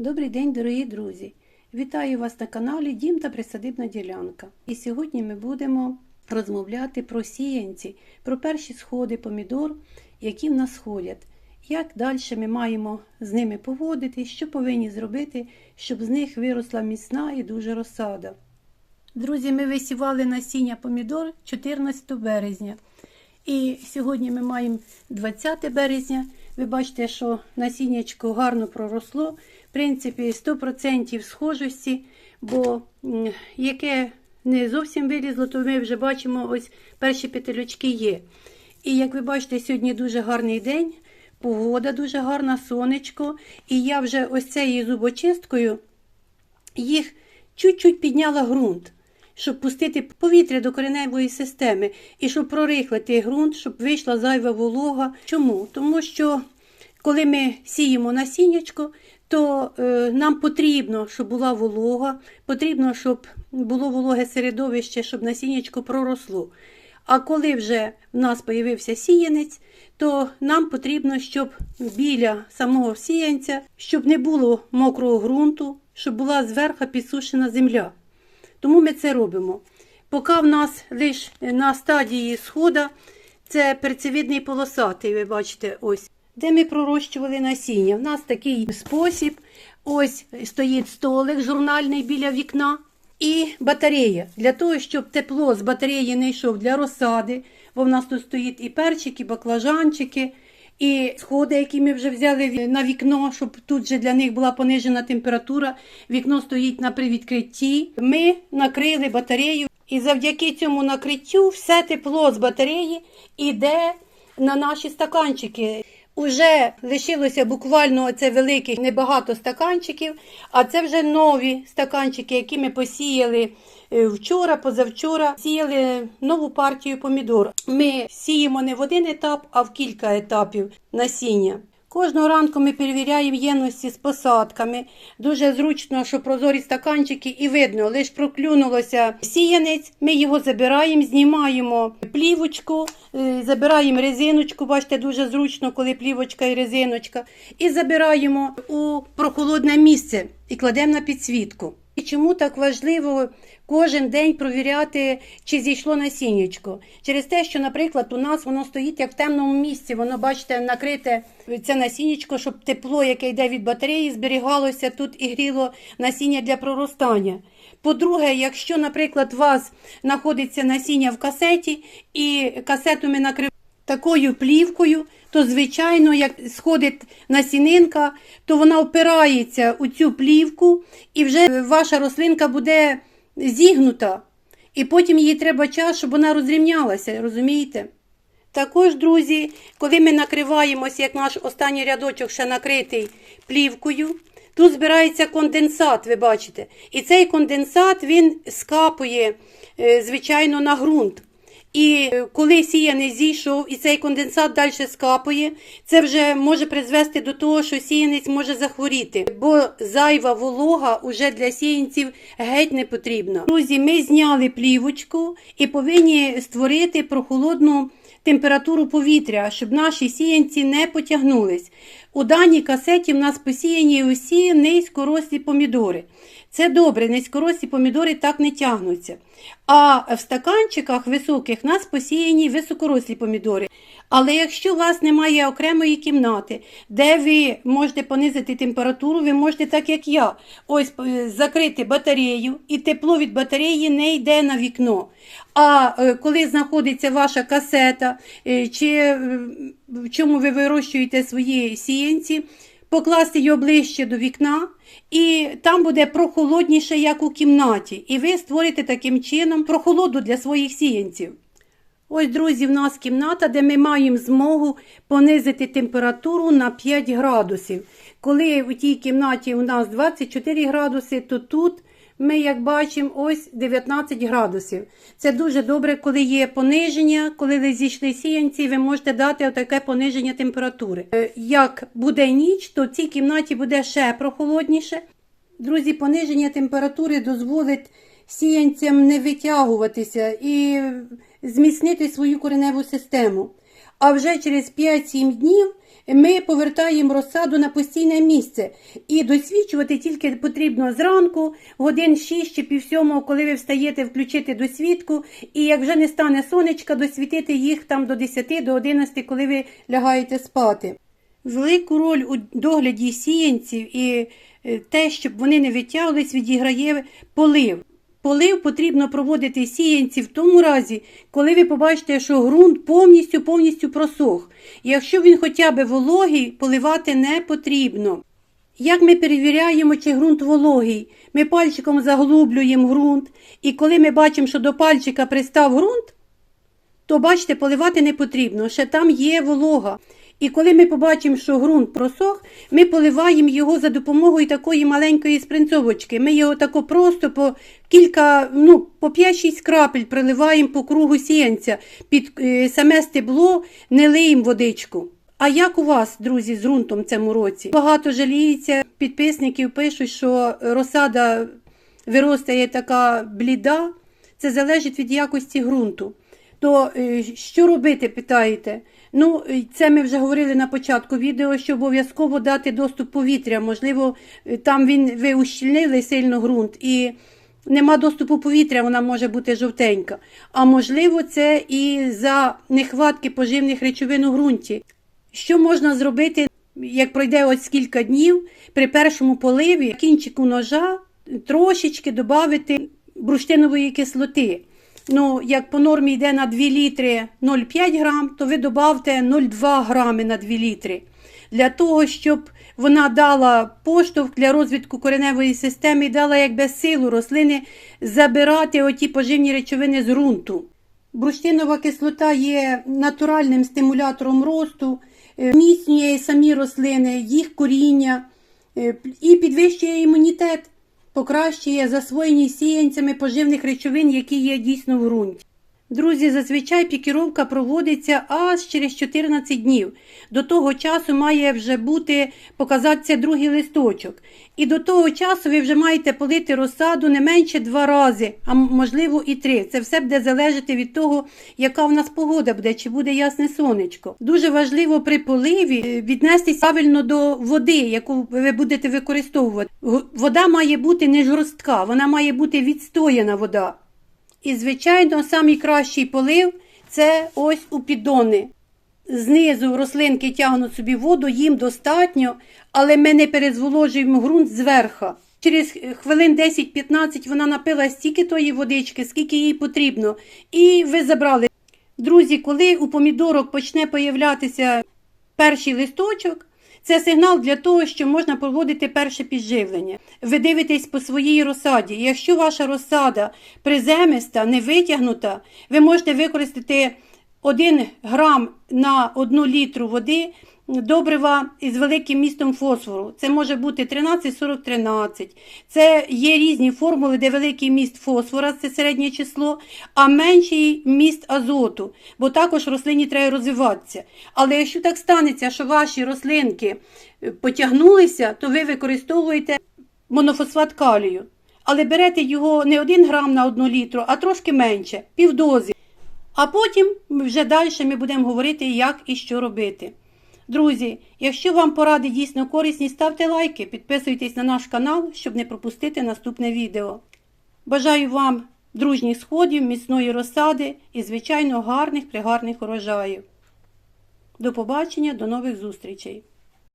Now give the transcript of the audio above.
Добрий день, дорогі друзі! Вітаю вас на каналі Дім та Присадибна ділянка. І сьогодні ми будемо розмовляти про сіянці, про перші сходи помідор, які в нас сходять. Як далі ми маємо з ними поводитись, що повинні зробити, щоб з них виросла міцна і дуже розсада. Друзі, ми висівали насіння помідор 14 березня. І сьогодні ми маємо 20 березня. Ви бачите, що насіннячко гарно проросло. Принципі, 100% схожості, бо яке не зовсім вилізло, то ми вже бачимо, ось перші петелючки є. І як ви бачите, сьогодні дуже гарний день, погода дуже гарна, сонечко. І я вже ось цією зубочисткою їх чуть-чуть підняла ґрунт, щоб пустити повітря до кореневої системи і щоб прорихлити ґрунт, щоб вийшла зайва волога. Чому? Тому що коли ми сіємо насіннячко, то е, нам потрібно, щоб була волога, потрібно, щоб було вологе середовище, щоб насіннячко проросло. А коли вже в нас появився сіянець, то нам потрібно, щоб біля самого сіянця, щоб не було мокрого ґрунту, щоб була зверху підсушена земля. Тому ми це робимо. Поки в нас лише на стадії схода це перцевидний полосатий, ви бачите, ось, де ми пророщували насіння. У нас такий спосіб. Ось стоїть столик журнальний біля вікна і батарея. Для того, щоб тепло з батареї не йшов для розсади, бо в нас тут стоїть і перчики, і баклажанчики, і сходи, які ми вже взяли на вікно, щоб тут же для них була понижена температура. Вікно стоїть на привідкритті. Ми накрили батарею, і завдяки цьому накриттю все тепло з батареї йде на наші стаканчики. Уже лишилося буквально оце великих небагато стаканчиків, а це вже нові стаканчики, які ми посіяли е, вчора, позавчора. Сіяли нову партію помідор. Ми сіємо не в один етап, а в кілька етапів насіння. Кожного ранку ми перевіряємо ємності з посадками. Дуже зручно, що прозорі стаканчики, і видно, лише проклюнулося сіянець. Ми його забираємо, знімаємо плівочку, е, забираємо резиночку. Бачите, дуже зручно, коли плівочка і резиночка. І забираємо у прохолодне місце і кладемо на підсвітку. І чому так важливо кожен день провіряти, чи зійшло насіннячко? Через те, що, наприклад, у нас воно стоїть як в темному місці, воно, бачите, накрите це насіннячко, щоб тепло, яке йде від батареї, зберігалося тут і гріло насіння для проростання. По-друге, якщо, наприклад, у вас знаходиться насіння в касеті, і касету ми накриваємо такою плівкою, то, звичайно, як сходить насінинка, то вона опирається у цю плівку, і вже ваша рослинка буде зігнута. І потім їй треба час, щоб вона розрівнялася, розумієте? Також, друзі, коли ми накриваємося, як наш останній рядочок ще накритий плівкою, тут збирається конденсат, ви бачите. І цей конденсат він скапує, е, звичайно, на ґрунт. І е, коли сіяний зійшов і цей конденсат далі скапує, це вже може призвести до того, що сіянець може захворіти, бо зайва волога уже для сіянців геть не потрібна. Друзі, ми зняли плівочку і повинні створити прохолодну температуру повітря, щоб наші сіянці не потягнулись. У даній касеті в нас посіяні усі низькорослі помідори. Це добре, низькорослі помідори так не тягнуться. А в стаканчиках високих нас посіяні високорослі помідори. Але якщо у вас немає окремої кімнати, де ви можете понизити температуру, ви можете, так як я, ось е, закрити батарею, і тепло від батареї не йде на вікно. А е, коли знаходиться ваша касета, е, чи в чому ви вирощуєте свої сіянці, покласти його ближче до вікна, і там буде прохолодніше, як у кімнаті. І ви створите таким чином прохолоду для своїх сіянців. Ось, друзі, в нас кімната, де ми маємо змогу понизити температуру на 5 градусів. Коли в тій кімнаті у нас 24 градуси, то тут ми, як бачимо, ось 19 градусів. Це дуже добре, коли є пониження, коли ви зійшли сіянці, ви можете дати таке пониження температури. Е, Як буде ніч, то в цій кімнаті буде ще прохолодніше. Друзі, пониження температури дозволить сіянцям не витягуватися і зміцнити свою кореневу систему. А вже через 5-7 днів ми повертаємо розсаду на постійне місце. І досвідчувати тільки потрібно зранку, годин 6 чи пів коли ви встаєте, включити досвідку. І як вже не стане сонечка, досвітити їх там до 10, до 11, коли ви лягаєте спати. Велику роль у догляді сіянців і е, те, щоб вони не витягувались, відіграє полив. Полив потрібно проводити сіянці в тому разі, коли ви побачите, що ґрунт повністю повністю просох. Якщо він хоча б вологий, поливати не потрібно. Як ми перевіряємо, чи ґрунт вологий? Ми пальчиком заглублюємо ґрунт, і коли ми бачимо, що до пальчика пристав ґрунт, то бачите, поливати не потрібно, ще там є волога. І коли ми побачимо, що ґрунт просох, ми поливаємо його за допомогою такої маленької спринцовочки. Ми його тако просто по кілька, ну, по 5-6 крапель приливаємо по кругу сіянця під е, саме стебло, не лиємо водичку. А як у вас, друзі, з ґрунтом цьому році? Багато жаліється, підписників пишуть, що розсада виростає така бліда. Це залежить від якості ґрунту. То е, що робити, питаєте? Ну, це ми вже говорили на початку відео, що обов'язково дати доступ повітря. Можливо, е, там він ви ущільнили сильно ґрунт і нема доступу повітря, вона може бути жовтенька. А можливо, це і за нехватки поживних речовин у ґрунті. Що можна зробити, як пройде ось кілька днів, при першому поливі кінчику ножа трошечки додати бурштинової кислоти. Ну, як по нормі йде на 2 літри 0,5 грам, то ви додавте 0,2 грами на 2 літри. Для того, щоб вона дала поштовх для розвитку кореневої системи і дала якби силу рослини забирати оті поживні речовини з ґрунту. Бурштинова кислота є натуральним стимулятором росту, е, зміцнює самі рослини, їх коріння е, і підвищує імунітет покращує засвоєні сіянцями поживних речовин, які є дійсно в ґрунті. Друзі, зазвичай пікіровка проводиться аж через 14 днів. До того часу має вже бути показатися другий листочок. І до того часу ви вже маєте полити розсаду не менше два рази, а можливо і три. Це все буде залежати від того, яка в нас погода буде, чи буде ясне сонечко. Дуже важливо при поливі е, віднестись правильно до води, яку ви будете використовувати. Вода має бути не жорстка, вона має бути відстояна вода. І, звичайно, самий кращий полив це ось у піддони. Знизу рослинки тягнуть собі воду, їм достатньо, але ми не перезволожуємо ґрунт зверху. Через хвилин 10-15 вона напила стільки тої водички, скільки їй потрібно. І ви забрали. Друзі, коли у помідорок почне появлятися перший листочок, це сигнал для того, що можна проводити перше підживлення. Ви дивитесь по своїй розсаді. Якщо ваша розсада приземиста, не витягнута, ви можете використати 1 грам на 1 літру води добрива із великим містом фосфору. Це може бути 13-40-13. Це є різні формули, де великий міст фосфора, це середнє число, а менший міст азоту, бо також рослині треба розвиватися. Але якщо так станеться, що ваші рослинки е, потягнулися, то ви використовуєте монофосфат калію. Але берете його не 1 грам на 1 літру, а трошки менше, півдози. А потім вже далі ми будемо говорити, як і що робити. Друзі, якщо вам поради дійсно корисні, ставте лайки, підписуйтесь на наш канал, щоб не пропустити наступне відео. Бажаю вам дружніх сходів, міцної розсади і, звичайно, гарних пригарних урожаїв. До побачення, до нових зустрічей!